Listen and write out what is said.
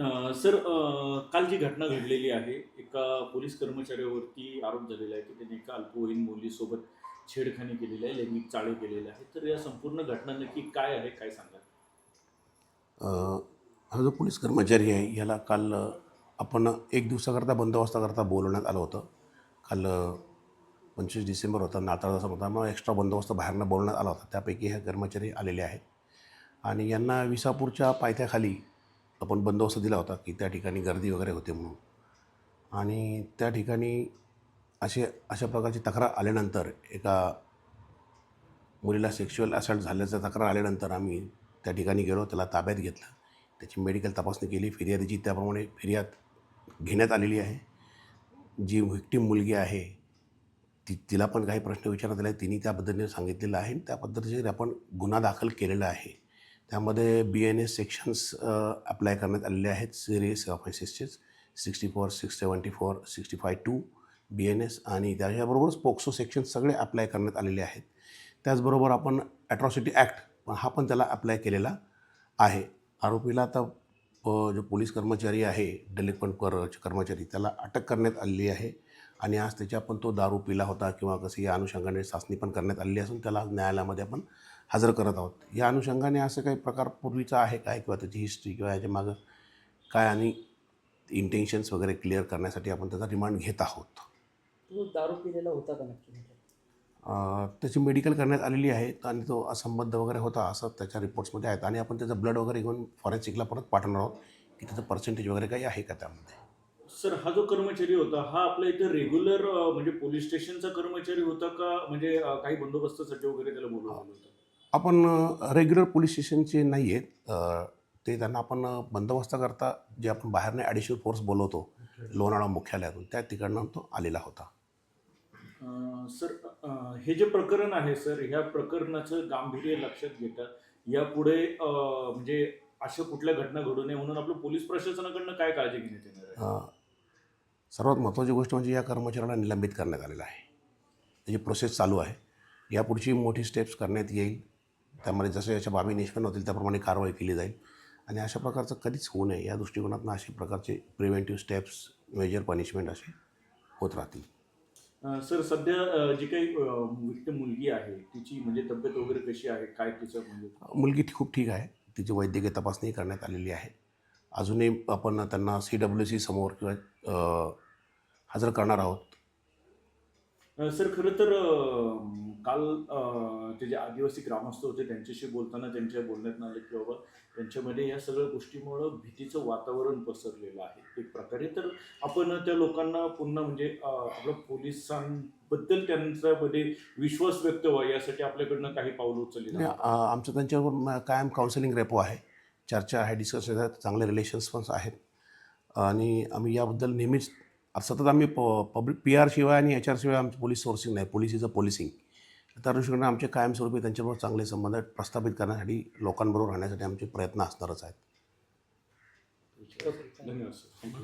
Sir काल जी घटना घडलेली आहे एका पोलीस कर्मचाऱ्यावरती आरोप झालेला आहे की त्याने एका अल्पवयीन मुलीसोबत छेडखानी केलेली आहे लैंगिक चाळे केलेले आहे तर या संपूर्ण घटना नक्की काय आहे काय सांगा हा जो पोलीस कर्मचारी आहे याला काल आपण एक दिवसाकरता बंदोबस्ताकरता बोलवण्यात आलं होतं. काल पंचवीस डिसेंबर होता नाताळ जसा होता मग एक्स्ट्रा बंदोबस्त बाहेरनं बोलवण्यात आला होता. त्यापैकी हे कर्मचारी आलेले आहेत. आणि यांना विसापूरच्या पायथ्याखाली आपण बंदोबस्त दिला होता की त्या ठिकाणी गर्दी वगैरे होते म्हणून. आणि त्या ठिकाणी असे अशा प्रकारची तक्रार आल्यानंतर एका मुलीला सेक्शुअल असल्ट झाल्याचा तक्रार आल्यानंतर आम्ही त्या ठिकाणी गेलो त्याला ताब्यात घेतलं. त्याची मेडिकल तपासणी केली फिर्यादीची त्याप्रमाणे फिर्याद घेण्यात आलेली आहे. जी व्हिक्टीम मुलगी आहे ती तिला पण काही प्रश्न विचारण्यात आले तिने त्या पद्धतीने सांगितलेलं आहे आणि त्या पद्धतीने आपण गुन्हा दाखल केलेला आहे त्यामध्ये B N S sections apply करण्यात आलेले आहेत. Serious ऑफेन्सेसचे sixty four six seventy four sixty five two B N S आणि त्याच्याबरोबरच पोक्सो सेक्शन सगळे अप्लाय करण्यात आलेले आहेत. त्याचबरोबर आपण ॲट्रॉसिटी ॲक्ट पण हा पण त्याला अप्लाय केलेला आहे. आरोपीला आता जो पोलीस कर्मचारी आहे डेलिक्वंट कर कर्मचारी त्याला अटक करण्यात आलेली आहे. आणि आज त्याच्या आपण तो दारू पिला होता किंवा कसं या अनुषंगाने चाचणी पण करण्यात आलेली असून त्याला न्यायालयामध्ये आपण हजर करत आहोत. या अनुषंगाने असं काही प्रकार पूर्वीचा आहे काय किंवा त्याची हिस्ट्री किंवा याच्या मागं काय आणि इंटेन्शन्स वगैरे क्लिअर करण्यासाठी आपण त्याचा रिमांड घेत आहोत? तो दारू पिलेला होता का नक्की म्हणजे? अ, त्याची मेडिकल करण्यात आलेली आहे आणि तो असंबद्ध वगैरे होता असं त्याच्या रिपोर्ट्समध्ये आहेत. आणि आपण त्याचं ब्लड वगैरे घेऊन फॉरेन्सिकला परत पाठवणार आहोत की त्याचं पर्सेंटेज वगैरे काही आहे का त्यामध्ये? सर हा जो कर्मचारी होता हा आपल्या इथे रेग्युलर म्हणजे पोलीस स्टेशनचा कर्मचारी होता का? म्हणजे काही बंदोबस्तासाठी वगैरे त्याला बोलवलं होतं? आपण रेग्युलर पोलीस स्टेशनचे नाही आहेत ते त्यांना आपण बंदोबस्ताकरता जे आपण बाहेरने ॲडिशनल फोर्स बोलवतो लोणावळा मुख्यालयातून त्या ठिकाणं तो आलेला होता. सर हे जे प्रकरण आहे सर ह्या प्रकरणाचं गांभीर्य लक्षात घेता यापुढे म्हणजे अशा कुठल्या घटना घडू नये म्हणून आपलं पोलीस प्रशासनाकडनं काय काळजी घेण्यात येणार आहे? सर्वात महत्त्वाची गोष्ट म्हणजे या कर्मचाऱ्याला निलंबित करण्यात आलेलं आहे. त्याची प्रोसेस चालू आहे. यापुढची मोठी स्टेप्स करण्यात येईल. त्यामध्ये जसं याच्या बाबी निष्पन्न होतील त्याप्रमाणे कारवाई केली जाईल. आणि अशा प्रकारचं कधीच होऊ नये. या दृष्टिकोनातून अशा प्रकारचे प्रिव्हेंटिव्ह स्टेप्स मेजर पनिशमेंट असे होत राहतील. सर सध्या जी काही मुलगी आहे तिची म्हणजे तब्येत वगैरे कशी आहे? काय तिचं म्हणजे? मुलगी खूप ठीक आहे. तिची वैद्यकीय तपासणी करण्यात आलेली आहे. अजूनही आपण त्यांना सी डब्ल्यू सी समोर किंवा हजर करणार आहोत. सर खरं तर काल ते जे आदिवासी ग्रामस्थ होते त्यांच्याशी बोलताना त्यांच्या बोलण्यात आलं की बाबा त्यांच्यामध्ये या सगळ्या गोष्टीमुळं भीतीचं वातावरण पसरलेलं आहे. एक प्रकारे तर आपण त्या लोकांना पुन्हा म्हणजे आपलं पोलिसांबद्दल त्यांच्यामध्ये विश्वास व्यक्त व्हावा यासाठी आपल्याकडनं काही पावलं उचलली आमचं त्यांच्यावर कायम काउन्सिलिंग रेपो आहे. चर्चा आहे डिस्कशन आहेत चांगले रिलेशन्स पण आहेत. आणि आम्ही याबद्दल नेहमीच सतत आम्ही प पब्लिक पी आर शिवाय आणि एच आर शिवाय आमचं पोलीस सोर्सिंग नाही. पोलीस इज अ पोलिसिंग त्या आमचे कायमस्वरूपी त्यांच्याबरोबर चांगले संबंध प्रस्थापित करण्यासाठी लोकांबरोबर राहण्यासाठी आमचे प्रयत्न असणारच आहेत. धन्यवाद